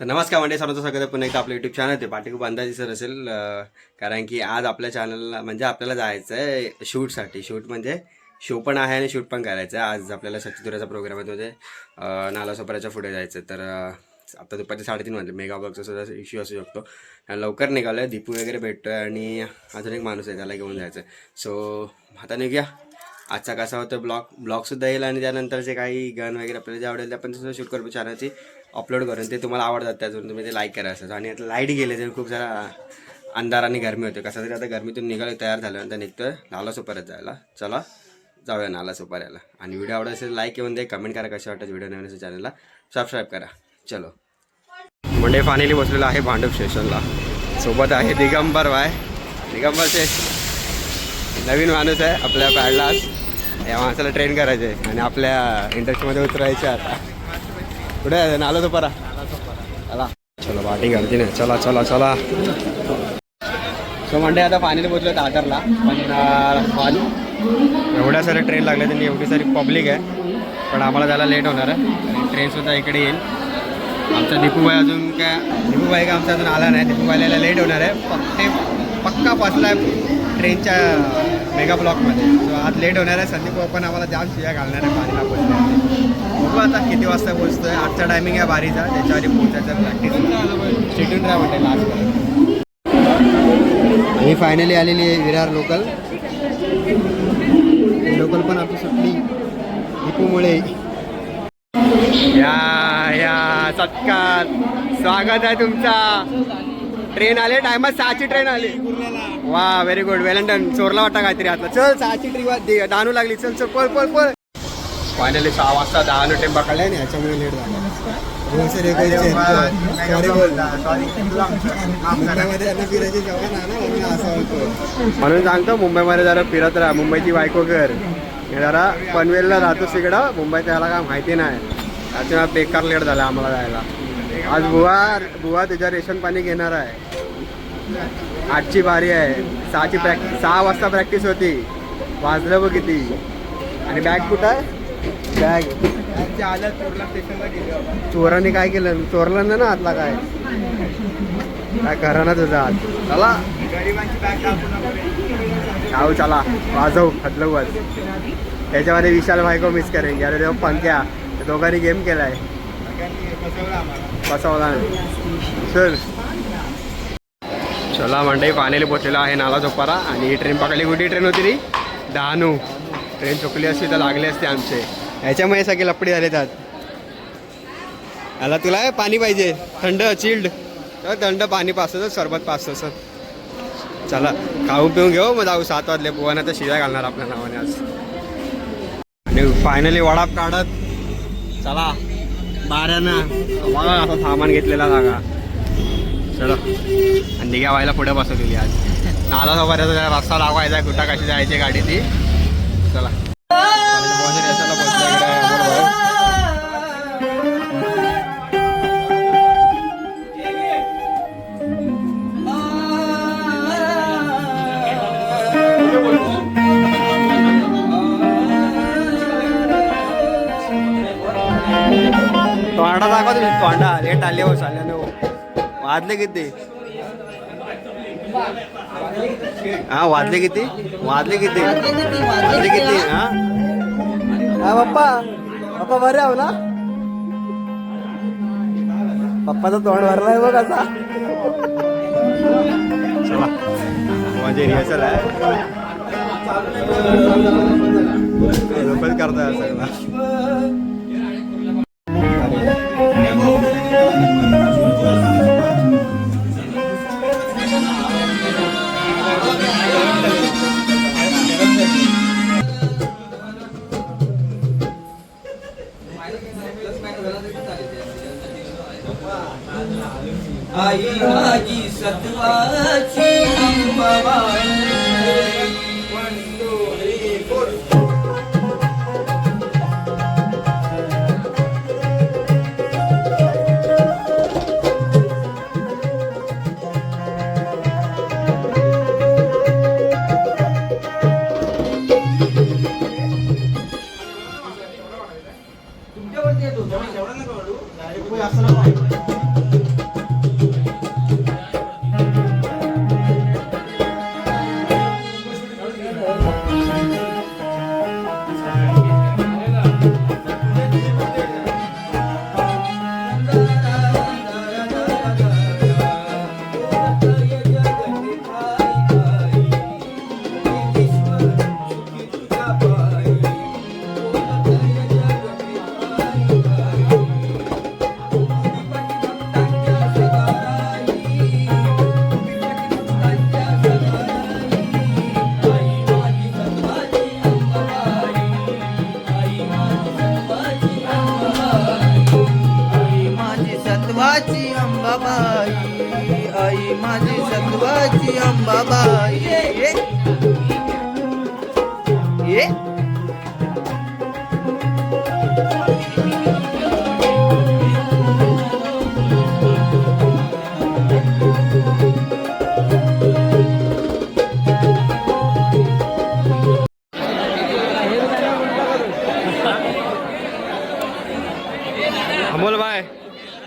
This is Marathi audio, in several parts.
तर नमस्कार म्हणजे सर्वांचं स्वागत पुन्हा एकदा आपलं युट्यूब चॅनल ते पाठी खूप अंदाजी सर असेल कारण की आज आपल्या चॅनलला म्हणजे आपल्याला जायचं आहे शूटसाठी. शूट म्हणजे शो पण आहे आणि शूट पण करायचं आहे. आज आपल्याला सचितुराचा प्रोग्राम आहे म्हणजे नालासोपऱ्याच्या पुढे जायचं आहे. तर आता दुपारचे साडेतीन वाजले. मेगा ब्लॉगचा सुद्धा इश्यू असू शकतो. आणि लवकर निघालो आहे दीपू वगैरे भेटतोय आणि अजून एक माणूस आहे त्याला घेऊन जायचं सो आता निघूया. आजचा कसा होतो ब्लॉग ब्लॉगसुद्धा येईल आणि त्यानंतरचे काही गन वगैरे आपल्याला जे आवडेल ते आपण सुद्धा शूट करू चॅनलची अपलोड करून ते तुम्हाला आवडतात त्यातून तुम्ही ते लाईक करायचं असं. आणि आता लाइट गेले तर खूप जरा अंधार आणि गरमी होते. कसं तरी आता गरमीतून निघालो तयार झाल्यानंतर निघतोय. नाला सुपाऱ्यात जायला. चला जाऊया नाला सुपाऱ्याला आणि व्हिडिओ आवडत असेल लाईक येऊन दे कमेंट करा कसे वाटत व्हिडिओ नवीन असेल चॅनलला सबस्क्राईब करा. चलो. म्हणजे फायनली बसलेलं आहे भांडूप स्टेशनला सोबत आहे दिगंबर बाय दिगंबर नवीन माणूस आहे आपल्या पॅडलाच या माणसाला ट्रेन करायचे आहे आणि आपल्या इंडस्ट्रीमध्ये उतरायचे आता. कुठे आहे नाला तो परा चला चलो बाटी गर्दी नाही चला चला चला सो मंडे आता फायनली पोचलो दादरला पण अं, फाल एवढ्या साऱ्या ट्रेन लागल्या त्यांनी एवढी सारी पब्लिक आहे पण आम्हाला जायला लेट होणार आहे आणि ट्रेनसुद्धा इकडे येईल आमचा दीपूबाई अजून काय दीपूबाई का आमचा अजून आला नाही दीपूबाईला लेट होणार आहे पक्के पक्का फसला आहे ट्रेनच्या मेगा ब्लॉकमध्ये सो आज लेट होणार आहे. संदीप पण आम्हाला जाम शिया घालणार आहे पाणीला पोचण्यासाठी बघू आता किती वाजता पोहोचतो आहे आजचा टायमिंग आहे बारीचा. त्याच्यावर पोहोचायचा प्रॅक्टिस शेड्यूल राहा म्हणते आज आणि फायनली आलेली आहे विरार लोकल लोकल पण आपली सुटली दीपूमुळे. या या सत्कार. स्वागत आहे तुमचा. ट्रेन आले टायमात सहाची ट्रेन आली. वा व्हेरी गुड वेलंडन चोरला वाटा काहीतरी आता चल सहाची ट्री दानू लागली. चल चल पळ पळ पळ. फायनली सहा वाजता दहा टेम पकडले आणि याच्यामुळे लेट झाला. म्हणून सांगतो मुंबईमध्ये जरा फिरत राहा. मुंबईची बायको कर. हे जरा पनवेलला राहतो तिकडं. मुंबईत त्याला काय माहिती नाही. त्याच्यामुळे बेकार लेट झाला आम्हाला जायला. आज बुवा बुवा तुझ्या रेशन पाणी घेणार आहे. आजची बारी आहे. सहाची प्रॅक्टिस सहा वाजता प्रॅक्टिस होती. वाजलं बघ किती. आणि बॅग कुठं आहे? बॅग चोराने काय केलं? चोरला ना आतला काय? काय करा ना तुझा आत चला. जाऊ चला. वाजव. हदलव वाज त्याच्यामध्ये विशाल भाईको मिस करेन. अरे देव पंख्या. दोघांनी गेम केलाय. बसवला चल. चला मंडई पाण्याला पोचलेला आहे नाला चोपारा आणि ही ट्रेन पकडली. कुठली ट्रेन होती री डहाणू. ट्रेन चुकली असती तर लागले असते आमचे. ह्याच्यामुळे सगळे लपडी झाले त्यात याला तुला पाणी पाहिजे. थंड चिल्ड थंड पाणी पासत सरबत पास सर चला खाऊन पिऊन घेऊ. मग जाऊ सात वाजले. बुवाना तर शिजा घालणार आपल्या नावाने आज. आणि फायनली वडाप काढत. चला बाऱ्यानं. बघा असं सामान घेतलेला जागा. चलो. आणि निघ्या व्हायला पुढे बसवलेली आज. नाला सोबत रस्ता दाखवायचा आहे कुठं कशी जायची गाडी ती. चला. तोंडा दाखवा तुम्ही तोंडा. लेट आले हो चालले हो. वाजले किती? हा वाजले किती? वाजले किती? वाजले किती? हा? हा पप्पा. पप्पा बरे आहो ना? पप्पाचं तोंड भरलाय बघ असा चला. माझे रिहर्सल आहे. करताय सगळा. आई माझी सत्वाची तुमच्यावरती येतो. जेवढा नका वाढू. सत्वाची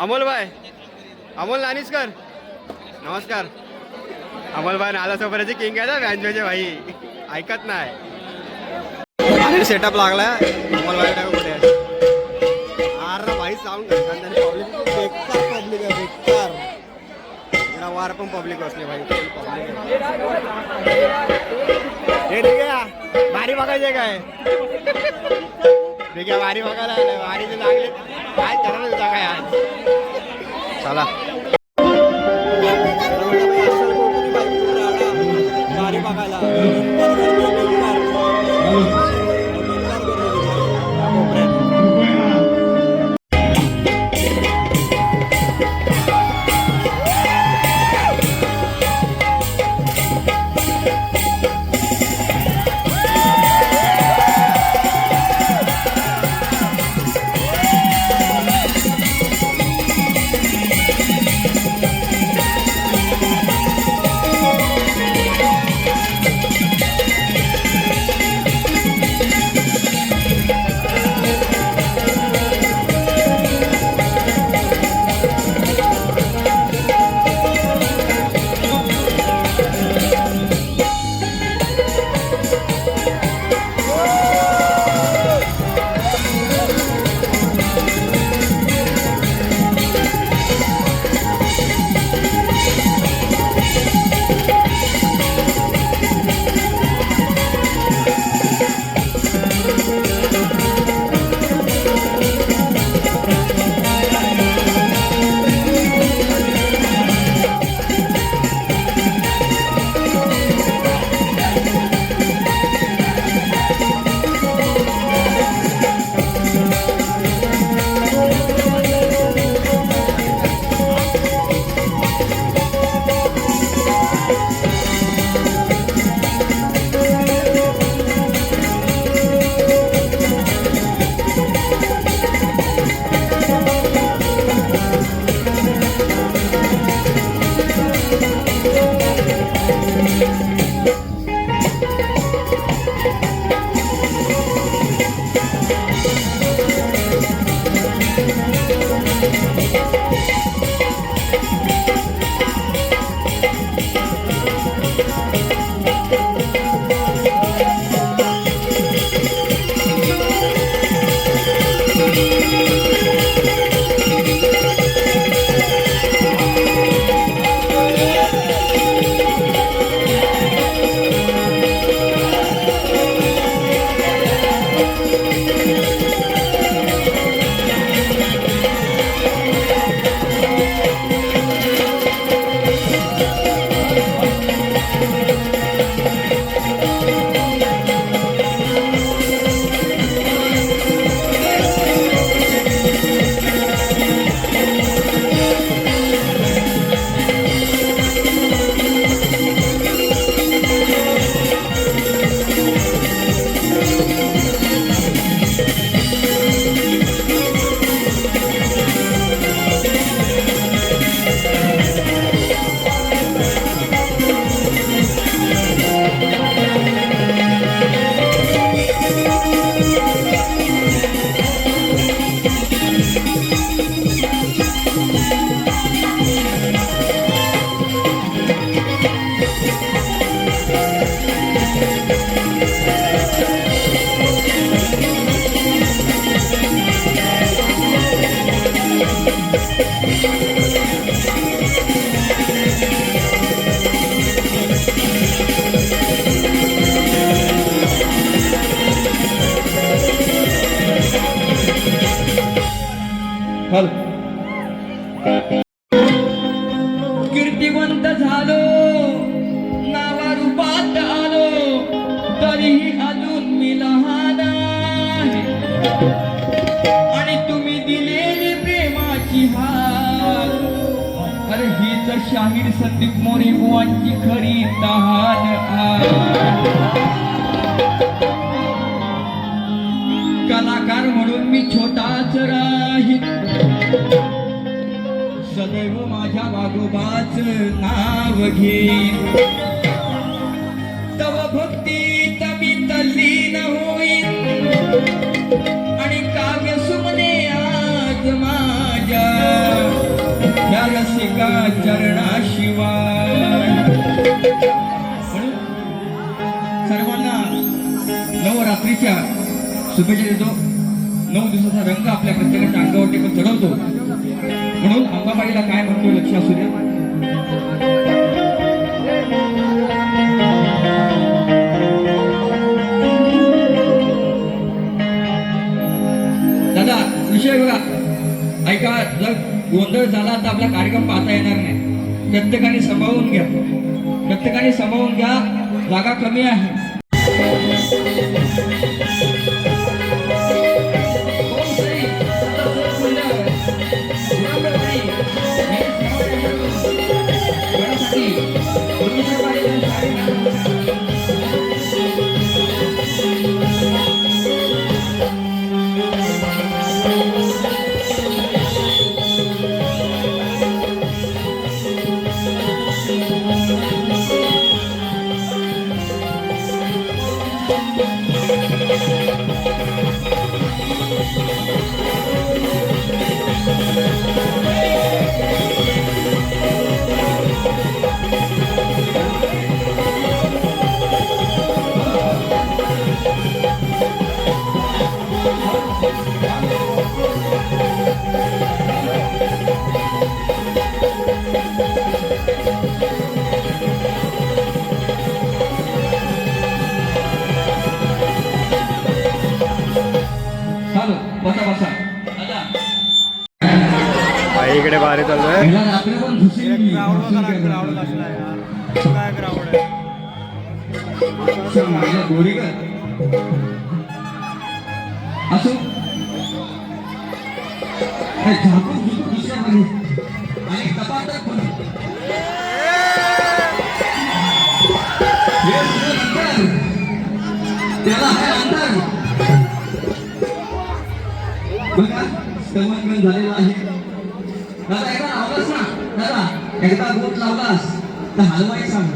अमोल भाई अमोल नानिसकर नमस्कार. अमोल भाई नाला किंग आहे ना व्यांजोचे भाई. ऐकत नाही. सेटअप लागला अमोल भाई टाका कुठे अरे भाई साऊंड पब्लिक बेकार पब्लिक आहे बेकार. जरा वार पण पब्लिक असले भाई. पब्लिक हे ठीक आहे. भारी बघायचे काय? वारी बघायला आलं वारीचे चांगले काय करणार काय चला. संदीप मोरी बुवांची खरी तहान कलाकार म्हणून मी छोटाच राहीन सदैव माझ्या वागोबाच नाव घेईन. या रसिका चरणाशिवाय सर्वांना नवरात्रीच्या शुभेच्छा देतो. नऊ दिवसाचा रंग आपल्या प्रत्येकाच्या अंगावरती पण चढवतो. म्हणून अंबाबाईला काय म्हणतो लक्ष असू द्या. दादा विषय बघा. ऐका जर गोंधळ झाला तर आपला कार्यक्रम पाहता येणार नाही. प्रत्येकाने समावून घ्या. प्रत्येकाने समावून घ्या. जागा कमी आहे. बाहेर चाललोय ह्याला रात्री पण घुसून चल, माझ्या गोरी असो झाकून आणि पण. त्याला आहे अंतर बघा झालेला आहे दादा एकदा लावलास ना दादा एकदा लावलास तर हलवाई सांग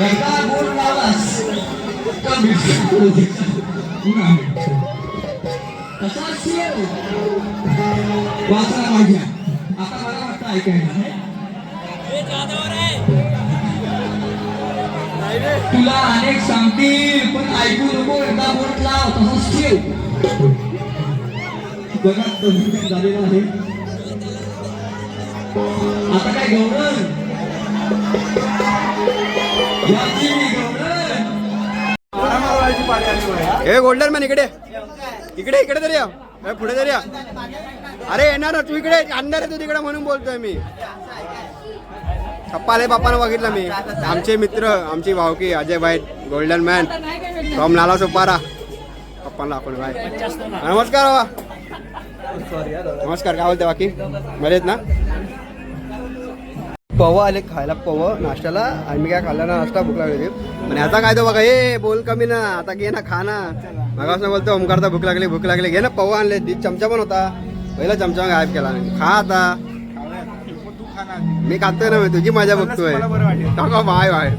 एकदा लावलास तर तसा वाचला माझ्या आता मला वाटतं ऐकायला तुला अनेक सांगतील पण ऐकू नको एकदा बोट लाव तसा ठेव. बघा तंत्रज्ञान झालेलं आहे. आता काय गौरव? हे गोल्डन मॅन इकडे. इकडे इकडे तरी या. पुढे तरी या. अरे येणार तू इकडे. आणणार आहे तू तिकडे म्हणून बोलतोय मी. पप्पाले पप्पानं बघितलं मी. आमचे मित्र आमची भावकी अजय भाई golden man from Nala Sopara पप्पाला आपण भाई. नमस्कार बाबा. नमस्कार काय बोलते बाकी? आहेत ना? पव आले खायला पव नाश्त्याला. आणि मी काय खाल्ला ना नाश्ता भूक लागली आणि आता काय तो बघा ए बोल कमी ना आता घे ना खा ना. मगापासून बोलतो ओमकारता भूक लागली भूक लागली. घे ना पव आणले ती चमचा पण होता. पहिला चमचा गायब केला खा आता. मी खातोय ना मी तुझी मजा बघतोय. टाका बाय बाय.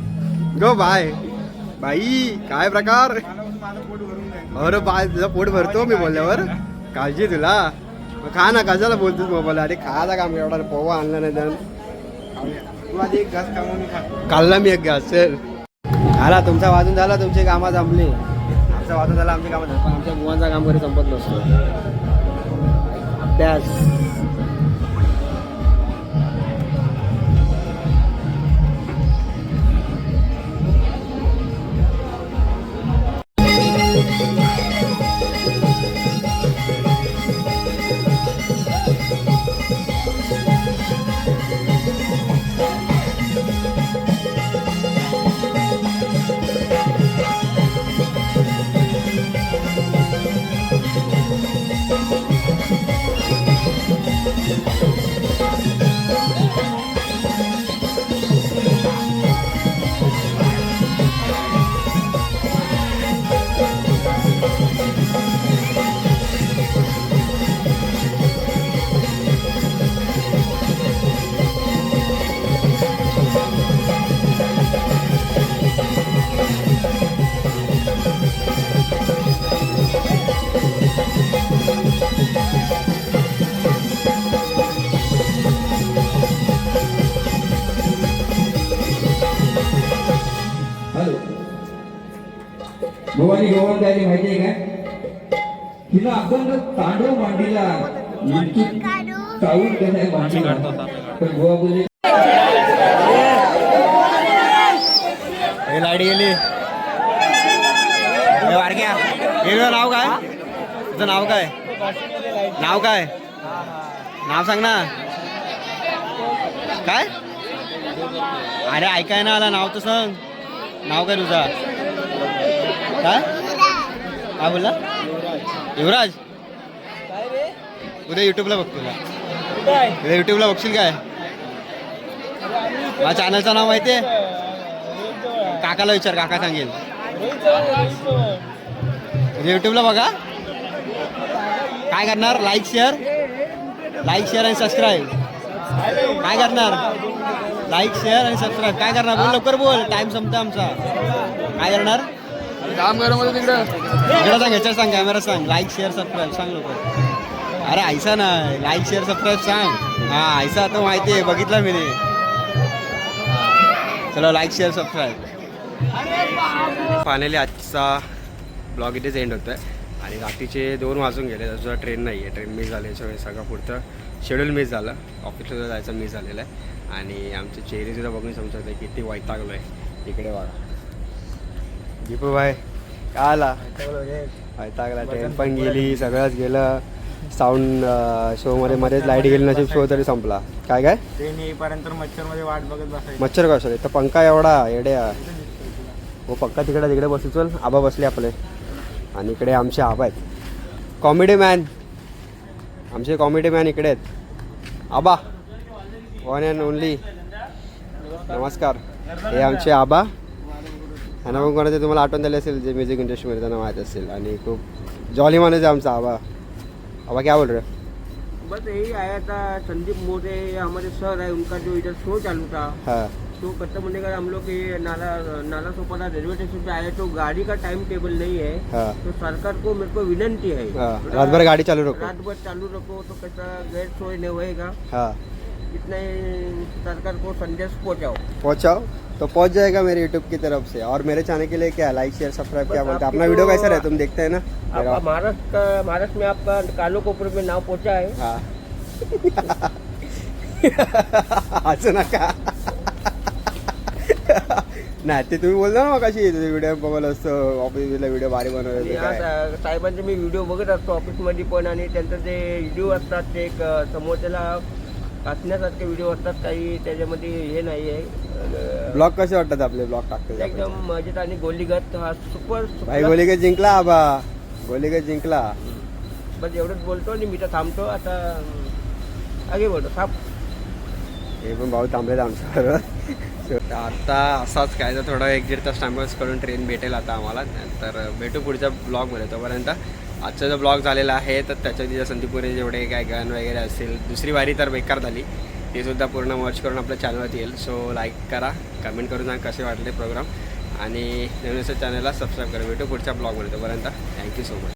गो बाय. बाई काय प्रकार? अरे बाय तुझं पोट भरतो मी बोलल्यावर. काळजी तुला. मग खा ना कशाला बोलतोस मोबाईल अरे खायला काम एवढा पोवा आणला नाही तर खाल्ला मी एक घास सर झाला तुमचा वाजून झाला तुमची कामं जमली. आमचा वाजून झाला आमचे कामं झाली पण आमच्या मुलांचा काम वगैरे संपत नसतो. अभ्यास. भवानी गवळण द्यायला माहितीये काय? तिला आपण तांडव मांडीला इतकी चावून कसं आहे मांडीला. तर गोवा बोलले हे लाइट गेली. हे वारक्या हे नाव काय? तुझं नाव काय? नाव काय? नाव सांग ना. काय? अरे ऐकाय ना आला नाव तर सांग. नाव काय तुझं? काय? काय बोलला? युवराज. उद्या युट्यूबला बघ तुला उद्या युट्यूबला बघशील काय? माझ्या चॅनलचं नाव माहिती आहे? काकाला विचार काका सांगेल. युट्यूबला बघा. काय करणार? लाईक शेअर लाईक शेअर आणि सबस्क्राईब काय करणार? लाईक शेअर आणि सबस्क्राईब काय करणार? बोल लवकर बोल. टाइम संपतो आमचा. काय करणार? काम करा मध्ये तिकडं इकडे सांग ह्याच्यावर सांग कॅमेरा सांग. लाईक शेअर सबस्क्राईब सांग लवकर. अरे ऐसा ना. लाईक शेअर सबस्क्राईब सांग. हा ऐसा तो माहिती आहे. बघितला मी ने चलो लाईक शेअर सबस्क्राईब फायनली आजचा ब्लॉग इथेच एंड होतोय. आणि रात्रीचे दोन वाजून गेले. सुद्धा ट्रेन नाही आहे ट्रेन मिस झाली याच्यामुळे सगळं पुढचं शेड्यूल मिस झालं. ऑफिसला जायचं मिस झालेलं आहे. आणि आमचे चेहरे सुद्धा बघून समजत आहे किती वैतागलो आहे इकडे बघा. दीपू भाई काय आला वैतागला ट्रेन पण गेली सगळंच गेलं. साऊंड शोमध्ये मध्येच लाइट गेली नशीब शो तरी संपला. काय काय? ट्रेन येईपर्यंत मच्छरमध्ये वाट बघत बसायची. मच्छर कसं इथं पंखा एवढा येड्या. हो पक्का तिकडे तिकडे बसू चल. आबा बसले आपले. आणि इकडे आमचे आबा आहेत. कॉमेडी मॅन आमचे कॉमेडी मॅन इकडे आहेत. आबा. वन अँड ओनली नमस्कार. हे आमचे आबा. ह्यांना पण कोणाचे तुम्हाला आठवण झाली असेल? जे म्युझिक इंडस्ट्रीमध्ये त्यांना माहीत असेल. आणि खूप जॉली माणूस आहे आमचा आबा. आबा क्या बोल रहे हो? बस यही आया था संदीप मोरे हमारे सर है उनका जो इधर शो चालू था। हां। तो खत्म होने का हम लोग ये नाला नाला सोपारा रेलवे स्टेशन पे आए तो गाड़ी का टाइम टेबल नहीं है। हां। तो सरकार को मेरे को विनंती है। हाँ, रात भर गाड़ी चालू रखो। रात भर चालू रखो तो कैसा गैर सोए नहीं होएगा। हाँ। इतना सरकार को संदेश पहुंचाओ। पहुंचाओ तो पहुँच जाएगा मेरे यूट्यूब की तरफ़ से। और मेरे चैनल के लिए क्या लाइक शेयर सब्सक्राइब क्या बोलते हैं? अपना वीडियो कैसा रहे तुम देखते हैं ना? आपका महाराष्ट्र का महाराष्ट्र में आपका कालो कोपर में नाव पहुँचा है। हा। नका नाही ते तुम्ही बोलता ना कशी व्हिडिओ बघत असतो ऑफिसला व्हिडिओ भारी साहेबांचे मी व्हिडिओ बघत असतो ऑफिसमध्ये पण आणि त्यांचं जे व्हिडिओ असतात ते एक समोरच्याला हसण्यासारखे व्हिडिओ असतात काही त्याच्यामध्ये हे नाही आहे ब्लॉग कसे वाटतात आपले ब्लॉग टाकते? एकदम मजेत आणि गोलीगत हा सुपर भाई गोलीगत जिंकला आबा. गोलीगत जिंकला. बस एवढंच बोलतो आणि मी तर थांबतो. आता आगे बोलतो. थांब. हे पण भाऊ थांबलेत आमच्याबरोबर So, आता असाच काय तर थोडं एक दीड तास टाइमपास करून ट्रेन भेटेल आता आम्हाला. तर भेटू पुढच्या ब्लॉगमध्ये तोपर्यंत. आजचा जो ब्लॉग झालेला आहे तर त्याच्या तिच्या संदीपुरे जेवढे काय गण वगैरे असतील दुसरी वारी तर बेकार झाली. ते सुद्धा पूर्ण वॉच करून आपल्या चॅनलवरती येईल. सो लाईक करा कमेंट करून सांगा कसे वाटले प्रोग्राम आणि नवीन असं चॅनलला सबस्क्राईब करा. भेटू पुढच्या ब्लॉगमध्ये तोपर्यंत थँक्यू सो मच